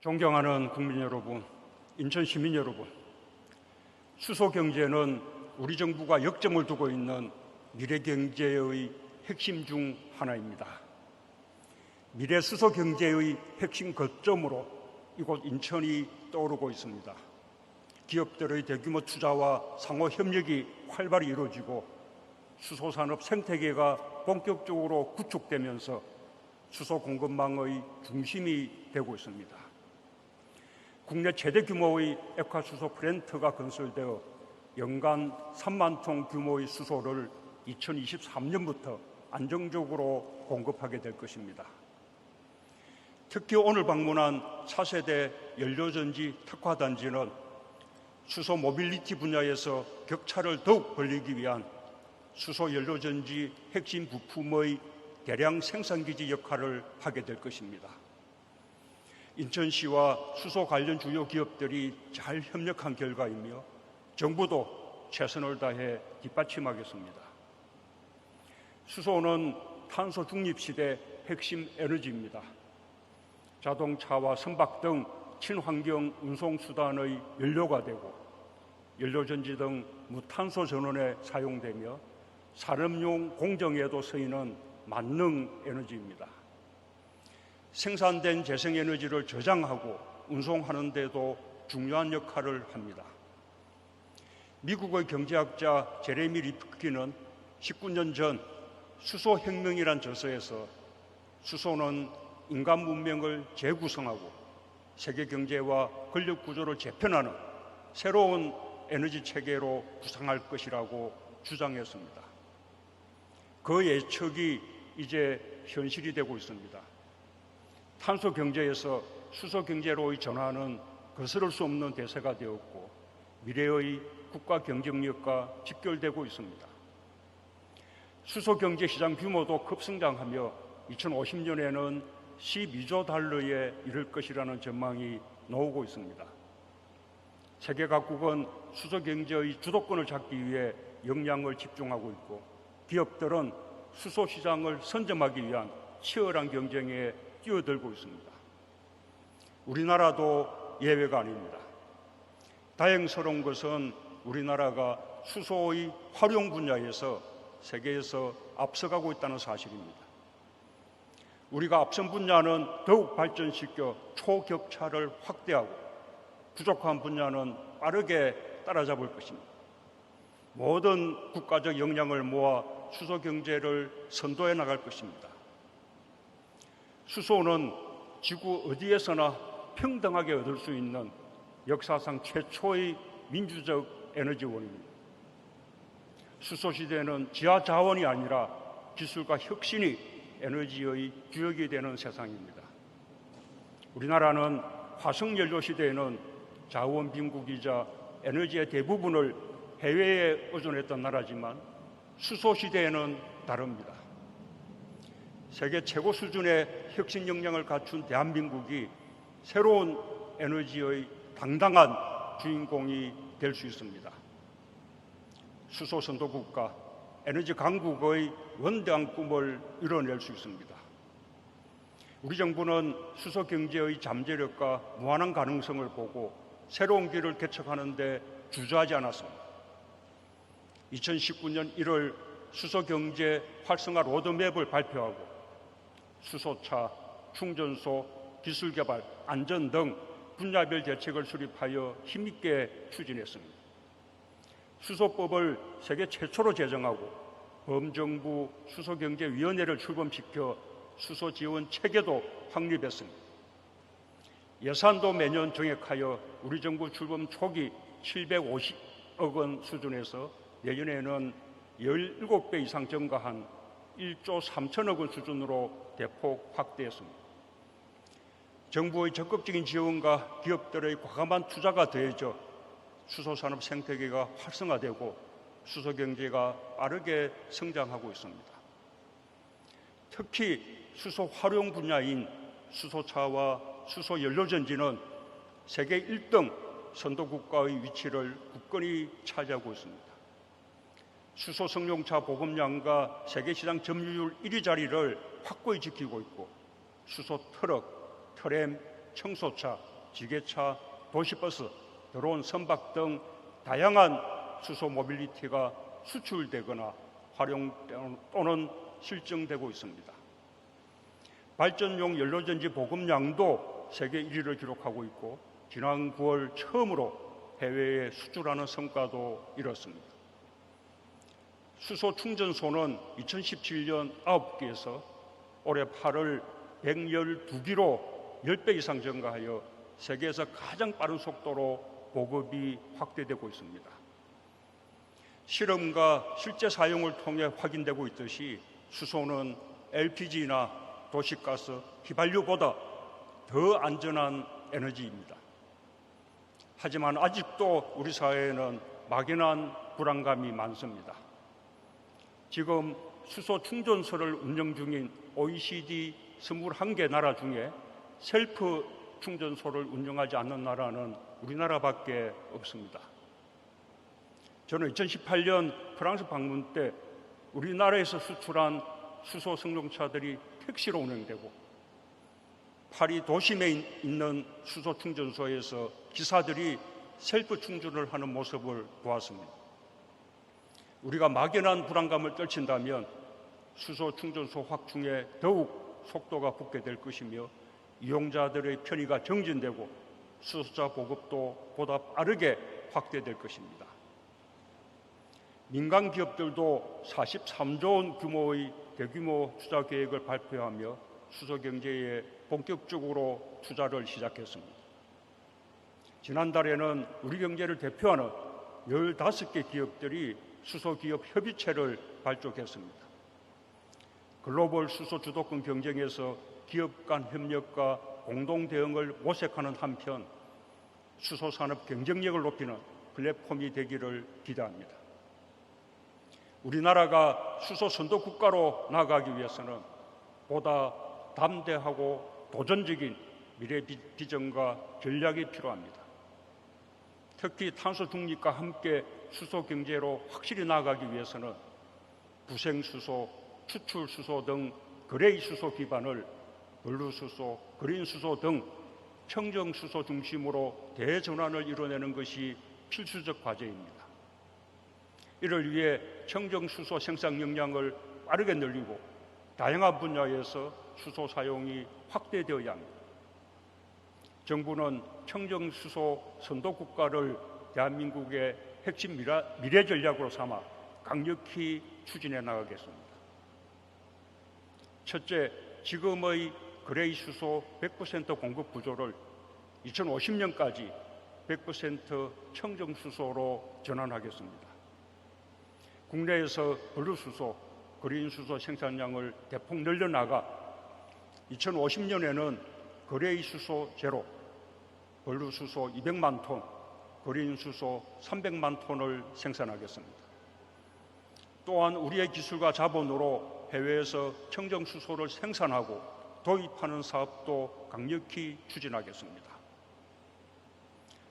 존경하는 국민 여러분, 인천 시민 여러분, 수소 경제는 우리 정부가 역점을 두고 있는 미래 경제의 핵심 중 하나입니다. 미래 수소 경제의 핵심 거점으로 이곳 인천이 떠오르고 있습니다. 기업들의 대규모 투자와 상호 협력이 활발히 이루어지고 수소 산업 생태계가 본격적으로 구축되면서 수소 공급망의 중심이 되고 있습니다. 국내 최대 규모의 액화 수소 플랜트가 건설되어 연간 3만 톤 규모의 수소를 2023년부터 안정적으로 공급하게 될 것입니다. 특히 오늘 방문한 차세대 연료전지 특화단지는 수소 모빌리티 분야에서 격차를 더욱 벌리기 위한 수소 연료전지 핵심 부품의 대량 생산기지 역할을 하게 될 것입니다. 인천시와 수소 관련 주요 기업들이 잘 협력한 결과이며 정부도 최선을 다해 뒷받침하겠습니다. 수소는 탄소 중립 시대 핵심 에너지입니다. 자동차와 선박 등 친환경 운송 수단의 연료가 되고 연료전지 등 무탄소 전원에 사용되며 산업용 공정에도 쓰이는 만능 에너지입니다. 생산된 재생에너지를 저장하고 운송하는 데도 중요한 역할을 합니다. 미국의 경제학자 제레미 리프키는 19년 전 수소혁명이란 저서에서 수소는 인간 문명을 재구성하고 세계 경제와 권력 구조를 재편하는 새로운 에너지 체계로 구상할 것이라고 주장했습니다. 그 예측이 이제 현실이 되고 있습니다. 탄소 경제에서 수소 경제로의 전환은 거스를 수 없는 대세가 되었고 미래의 국가 경쟁력과 직결되고 있습니다. 수소 경제 시장 규모도 급성장하며 2050년에는 12조 달러에 이를 것이라는 전망이 나오고 있습니다. 세계 각국은 수소 경제의 주도권을 잡기 위해 역량을 집중하고 있고 기업들은 수소 시장을 선점하기 위한 치열한 경쟁에 뛰어들고 있습니다. 우리나라도 예외가 아닙니다. 다행스러운 것은 우리나라가 수소의 활용 분야에서 세계에서 앞서가고 있다는 사실입니다. 우리가 앞선 분야는 더욱 발전시켜 초격차를 확대하고 부족한 분야는 빠르게 따라잡을 것입니다. 모든 국가적 역량을 모아 수소 경제를 선도해 나갈 것입니다. 수소는 지구 어디에서나 평등하게 얻을 수 있는 역사상 최초의 민주적 에너지원입니다. 수소 시대는 지하 자원이 아니라 기술과 혁신이 에너지의 주역이 되는 세상입니다. 우리나라는 화석 연료 시대에는 자원 빈국이자 에너지의 대부분을 해외에 의존했던 나라지만 수소 시대에는 다릅니다. 세계 최고 수준의 혁신 역량을 갖춘 대한민국이 새로운 에너지의 당당한 주인공이 될 수 있습니다. 수소 선도 국가, 에너지 강국의 원대한 꿈을 이뤄낼 수 있습니다. 우리 정부는 수소 경제의 잠재력과 무한한 가능성을 보고 새로운 길을 개척하는 데 주저하지 않았습니다. 2019년 1월 수소 경제 활성화 로드맵을 발표하고 수소차, 충전소, 기술 개발, 안전 등 분야별 대책을 수립하여 힘있게 추진했습니다. 수소법을 세계 최초로 제정하고 범정부 수소경제위원회를 출범시켜 수소 지원 체계도 확립했습니다. 예산도 매년 정액하여 우리 정부 출범 초기 750억 원 수준에서 내년에는 17배 이상 증가한 1조 3천억 원 수준으로 대폭 확대했습니다. 정부의 적극적인 지원과 기업들의 과감한 투자가 더해져 수소산업 생태계가 활성화되고 수소 경제가 빠르게 성장하고 있습니다. 특히 수소 활용 분야인 수소차와 수소 연료전지는 세계 1등 선도 국가의 위치를 굳건히 차지하고 있습니다. 수소 성용차 보급량과 세계 시장 점유율 1위 자리를 확고히 지키고 있고 수소 트럭, 트램, 청소차, 지게차, 도시버스, 드론, 선박 등 다양한 수소 모빌리티가 수출되거나 활용 또는 실증되고 있습니다. 발전용 연료전지 보급량도 세계 1위를 기록하고 있고 지난 9월 처음으로 해외에 수출하는 성과도 이뤘습니다. 수소 충전소는 2017년 9개에서 올해 8월 112기로 10배 이상 증가하여 세계에서 가장 빠른 속도로 보급이 확대되고 있습니다. 실험과 실제 사용을 통해 확인되고 있듯이 수소는 LPG나 도시가스, 휘발유보다 더 안전한 에너지입니다. 하지만 아직도 우리 사회에는 막연한 불안감이 많습니다. 지금 수소 충전소를 운영 중인 OECD 21개 나라 중에 셀프 충전소를 운영하지 않는 나라는 우리나라밖에 없습니다. 저는 2018년 프랑스 방문 때 우리나라에서 수출한 수소 승용차들이 택시로 운행되고 파리 도심에 있는 수소 충전소에서 기사들이 셀프 충전을 하는 모습을 보았습니다. 우리가 막연한 불안감을 떨친다면 수소 충전소 확충에 더욱 속도가 붙게 될 것이며 이용자들의 편의가 정진되고 수소차 보급도 보다 빠르게 확대될 것입니다. 민간 기업들도 43조 원 규모의 대규모 투자 계획을 발표하며 수소 경제에 본격적으로 투자를 시작했습니다. 지난달에는 우리 경제를 대표하는 15개 기업들이 수소 기업 협의체를 발족했습니다. 글로벌 수소 주도권 경쟁에서 기업 간 협력과 공동 대응을 모색하는 한편 수소 산업 경쟁력을 높이는 플랫폼이 되기를 기대합니다. 우리나라가 수소 선도 국가로 나아가기 위해서는 보다 담대하고 도전적인 미래 비전과 전략이 필요합니다. 특히 탄소 중립과 함께 수소 경제로 확실히 나아가기 위해서는 부생 수소, 추출 수소 등 그레이 수소 기반을 블루 수소, 그린 수소 등 청정 수소 중심으로 대전환을 이뤄내는 것이 필수적 과제입니다. 이를 위해 청정 수소 생산 역량을 빠르게 늘리고 다양한 분야에서 수소 사용이 확대되어야 합니다. 정부는 청정 수소 선도 국가를 대한민국의 핵심 미래 전략으로 삼아 강력히 추진해 나가겠습니다. 첫째, 지금의 그레이 수소 100% 공급 구조를 2050년까지 100% 청정 수소로 전환하겠습니다. 국내에서 블루 수소, 그린 수소 생산량을 대폭 늘려나가 2050년에는 그레이 수소 제로, 블루 수소 200만 톤, 그린 수소 300만 톤을 생산하겠습니다. 또한 우리의 기술과 자본으로 해외에서 청정 수소를 생산하고 도입하는 사업도 강력히 추진하겠습니다.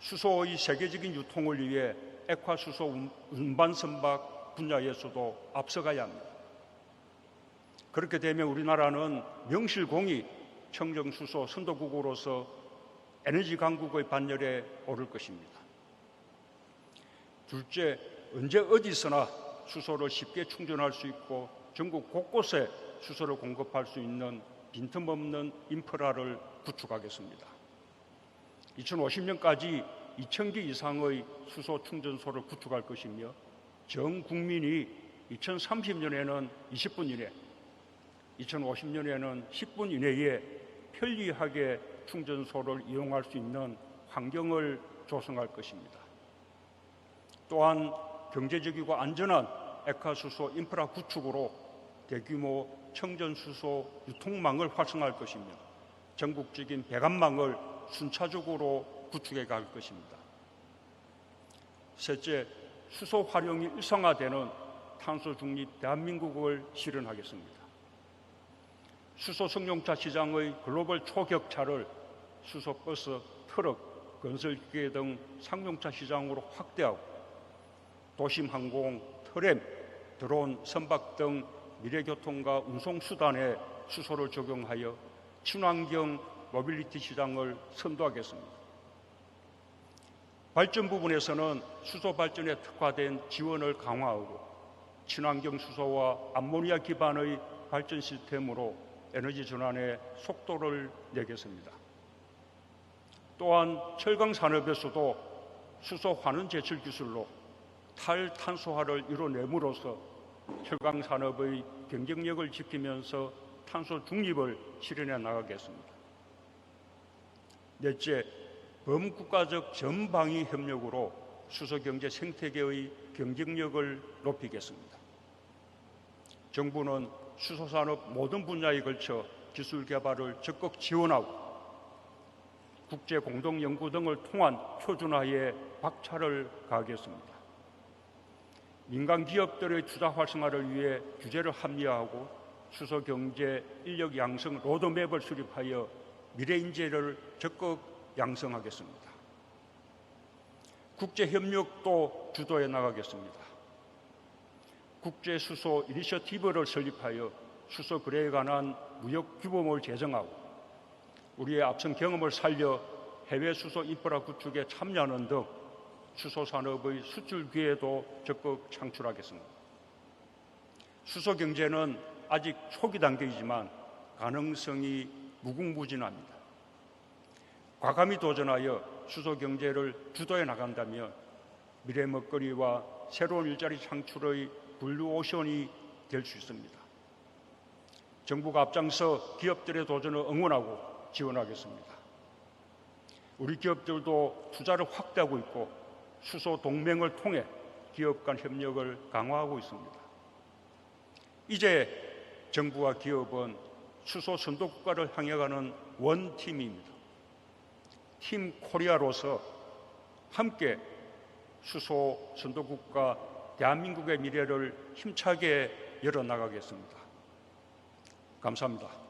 수소의 세계적인 유통을 위해 액화 수소 운반 선박 분야에서도 앞서가야 합니다. 그렇게 되면 우리나라는 명실공히 청정수소 선도국으로서 에너지 강국의 반열에 오를 것입니다. 둘째, 언제 어디서나 수소를 쉽게 충전할 수 있고 전국 곳곳에 수소를 공급할 수 있는 빈틈없는 인프라를 구축하겠습니다. 2050년까지 2,000개 이상의 수소 충전소를 구축할 것이며 전 국민이 2030년에는 20분 이내, 2050년에는 10분 이내에 편리하게 충전소를 이용할 수 있는 환경을 조성할 것입니다. 또한 경제적이고 안전한 액화수소 인프라 구축으로 대규모 청전수소 유통망을 활성화할 것이며 전국적인 배관망을 순차적으로 구축해 갈 것입니다. 셋째, 수소 활용이 일상화되는 탄소 중립 대한민국을 실현하겠습니다. 수소 승용차 시장의 글로벌 초격차를 수소 버스, 트럭, 건설기계 등 상용차 시장으로 확대하고 도심 항공, 트램, 드론, 선박 등 미래교통과 운송수단에 수소를 적용하여 친환경 모빌리티 시장을 선도하겠습니다. 발전 부분에서는 수소 발전에 특화된 지원을 강화하고 친환경 수소와 암모니아 기반의 발전 시스템으로 에너지 전환의 속도를 내겠습니다. 또한 철강 산업에서도 수소 환원 제출 기술로 탈탄소화를 이뤄내므로써 철강 산업의 경쟁력을 지키면서 탄소 중립을 실현해 나가겠습니다. 넷째, 범국가적 전방위 협력으로 수소 경제 생태계의 경쟁력을 높이겠습니다. 정부는 수소 산업 모든 분야에 걸쳐 기술 개발을 적극 지원하고 국제 공동 연구 등을 통한 표준화에 박차를 가하겠습니다. 민간 기업들의 투자 활성화를 위해 규제를 합리화하고 수소 경제 인력 양성 로드맵을 수립하여 미래 인재를 적극 양성하겠습니다. 국제 협력도 주도해 나가겠습니다. 국제 수소 이니셔티브를 설립하여 수소 거래에 관한 무역 규범을 제정하고 우리의 앞선 경험을 살려 해외 수소 인프라 구축에 참여하는 등 수소 산업의 수출 기회도 적극 창출하겠습니다. 수소 경제는 아직 초기 단계이지만 가능성이 무궁무진합니다. 과감히 도전하여 수소 경제를 주도해 나간다면 미래 먹거리와 새로운 일자리 창출의 블루오션이 될 수 있습니다. 정부가 앞장서 기업들의 도전을 응원하고 지원하겠습니다. 우리 기업들도 투자를 확대하고 있고 수소 동맹을 통해 기업 간 협력을 강화하고 있습니다. 이제 정부와 기업은 수소 선도 국가를 향해 가는 원팀입니다. 팀 코리아로서 함께 수소 선도 국가 대한민국의 미래를 힘차게 열어 나가겠습니다. 감사합니다.